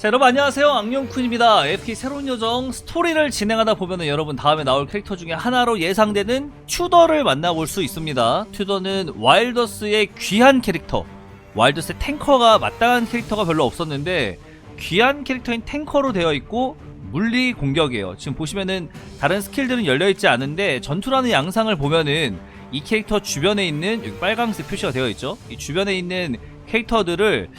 자 여러분 안녕하세요. 악령쿤입니다. FP 새로운 요정 스토리를 진행하다 보면은 여러분 다음에 나올 캐릭터 중에 하나로 예상되는 튜더를 만나볼 수 있습니다. 튜더는 와일더스의 귀한 캐릭터. 와일더스의 탱커가 마땅한 캐릭터가 별로 없었는데 귀한 캐릭터인 탱커로 되어 있고 물리 공격이에요. 지금 보시면은 다른 스킬들은 열려있지 않은데 전투라는 양상을 보면은 이 캐릭터 주변에 있는 여기 빨강색 표시가 되어 있죠? 이 주변에 있는 캐릭터들을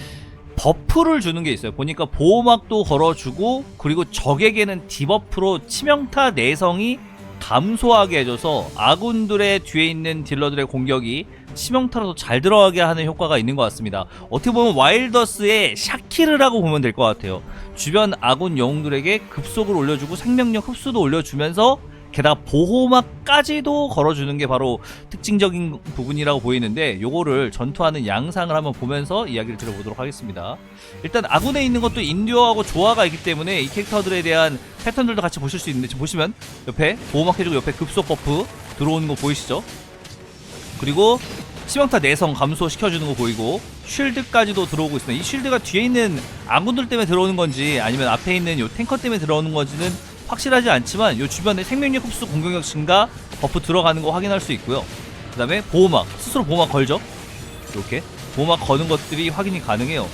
버프를 주는 게 있어요. 보니까 보호막도 걸어주고 그리고 적에게는 디버프로 치명타 내성이 감소하게 해줘서 아군들의 뒤에 있는 딜러들의 공격이 치명타로도 잘 들어가게 하는 효과가 있는 것 같습니다. 어떻게 보면 와일더스의 샤키르라고 보면 될 것 같아요. 주변 아군 영웅들에게 급속을 올려주고 생명력 흡수도 올려주면서 게다가 보호막까지도 걸어주는 게 바로 특징적인 부분이라고 보이는데 요거를 전투하는 양상을 한번 보면서 이야기를 들어보도록 하겠습니다. 일단 아군에 있는 것도 인듀어하고 조화가 있기 때문에 이 캐릭터들에 대한 패턴들도 같이 보실 수 있는데 지금 보시면 옆에 보호막 해주고 옆에 급속 버프 들어오는 거 보이시죠? 그리고 치명타 내성 감소시켜주는 거 보이고 쉴드까지도 들어오고 있습니다. 이 쉴드가 뒤에 있는 아군들 때문에 들어오는 건지 아니면 앞에 있는 요 탱커 때문에 들어오는 건지는 확실하지 않지만 요 주변에 생명력 흡수 공격력 증가 버프 들어가는 거 확인할 수 있고요. 그 다음에 보호막 스스로 보호막 걸죠. 이렇게 보호막 거는 것들이 확인이 가능해요.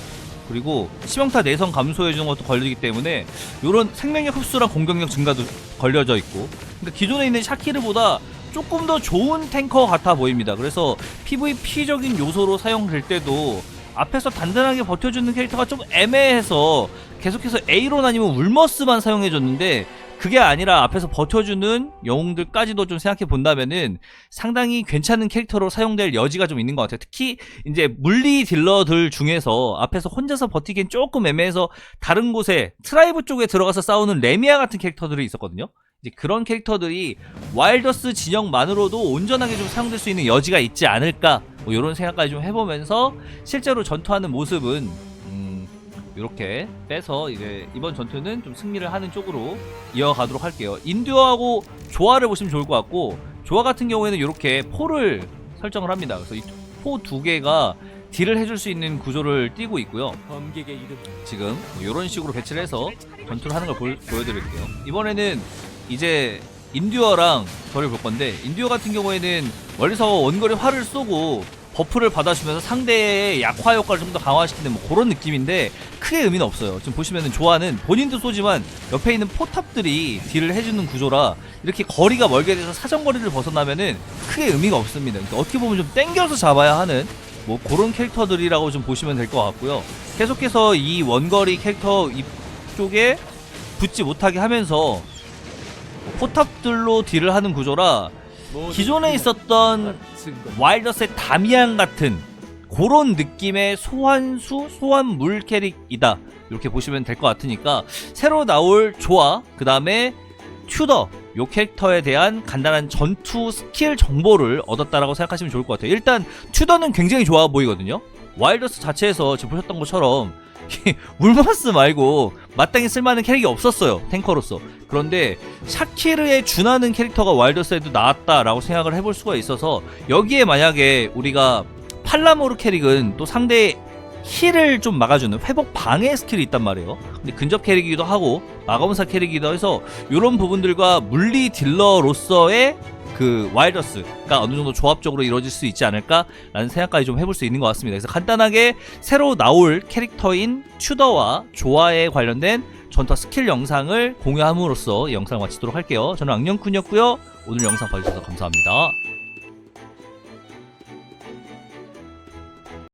그리고 치명타 내성 감소해주는 것도 걸리기 때문에 요런 생명력 흡수랑 공격력 증가도 걸려져 있고 그러니까 기존에 있는 샤키르보다 조금 더 좋은 탱커 같아 보입니다. 그래서 PVP적인 요소로 사용될 때도 앞에서 단단하게 버텨주는 캐릭터가 좀 애매해서 계속해서 에이론 아니면 울머스만 사용해줬는데 그게 아니라 앞에서 버텨주는 영웅들까지도 좀 생각해 본다면은 상당히 괜찮은 캐릭터로 사용될 여지가 좀 있는 것 같아요. 특히 이제 물리 딜러들 중에서 앞에서 혼자서 버티기엔 조금 애매해서 다른 곳에 트라이브 쪽에 들어가서 싸우는 레미아 같은 캐릭터들이 있었거든요. 이제 그런 캐릭터들이 와일더스 진영만으로도 온전하게 좀 사용될 수 있는 여지가 있지 않을까 뭐 이런 생각까지 좀 해보면서 실제로 전투하는 모습은 음, 이렇게 빼서 이제 이번 전투는 좀 승리를 하는 쪽으로 이어가도록 할게요. 인듀어하고 조화를 보시면 좋을 것 같고 조화 같은 경우에는 이렇게 포를 설정을 합니다. 그래서 이 포 두 개가 딜을 해줄 수 있는 구조를 띄고 있고요. 지금 이런 식으로 배치를 해서 전투를 하는 걸 보, 보여드릴게요. 이번에는 이제 인듀어랑 저를 볼 건데 인듀어 같은 경우에는 멀리서 원거리 활을 쏘고 버프를 받아주면서 상대의 약화 효과를 좀 더 강화시키는 뭐 그런 느낌인데 크게 의미는 없어요. 지금 보시면은 조화는 본인도 쏘지만 옆에 있는 포탑들이 딜을 해주는 구조라 이렇게 거리가 멀게 돼서 사정거리를 벗어나면은 크게 의미가 없습니다. 그러니까 어떻게 보면 좀 땡겨서 잡아야 하는 뭐 그런 캐릭터들이라고 좀 보시면 될 것 같고요. 계속해서 이 원거리 캐릭터 이쪽에 붙지 못하게 하면서 포탑들로 딜을 하는 구조라 기존에 있었던 와일더스의 다미안 같은 그런 느낌의 소환수, 소환물 캐릭이다. 이렇게 보시면 될 것 같으니까 새로 나올 조화, 그 다음에 튜더, 요 캐릭터에 대한 간단한 전투 스킬 정보를 얻었다라고 생각하시면 좋을 것 같아요. 일단 튜더는 굉장히 좋아 보이거든요. 와일더스 자체에서 지금 보셨던 것처럼 울마스 말고 마땅히 쓸만한 캐릭이 없었어요 탱커로서. 그런데 샤키르에 준하는 캐릭터가 와일더스에도 나왔다라고 생각을 해볼 수가 있어서 여기에 만약에 우리가 팔라모르 캐릭은 또 상대의 힐을 좀 막아주는 회복 방해 스킬이 있단 말이에요. 근데 근접 캐릭이기도 하고 마검사 캐릭이기도 해서 이런 부분들과 물리 딜러로서의 그 와일더스가 어느 정도 조합적으로 이루어질 수 있지 않을까라는 생각까지 좀 해볼 수 있는 것 같습니다. 그래서 간단하게 새로 나올 캐릭터인 튜더와 조화에 관련된 전투 스킬 영상을 공유함으로써 이 영상을 마치도록 할게요. 저는 악령쿤이었고요. 오늘 영상 봐주셔서 감사합니다.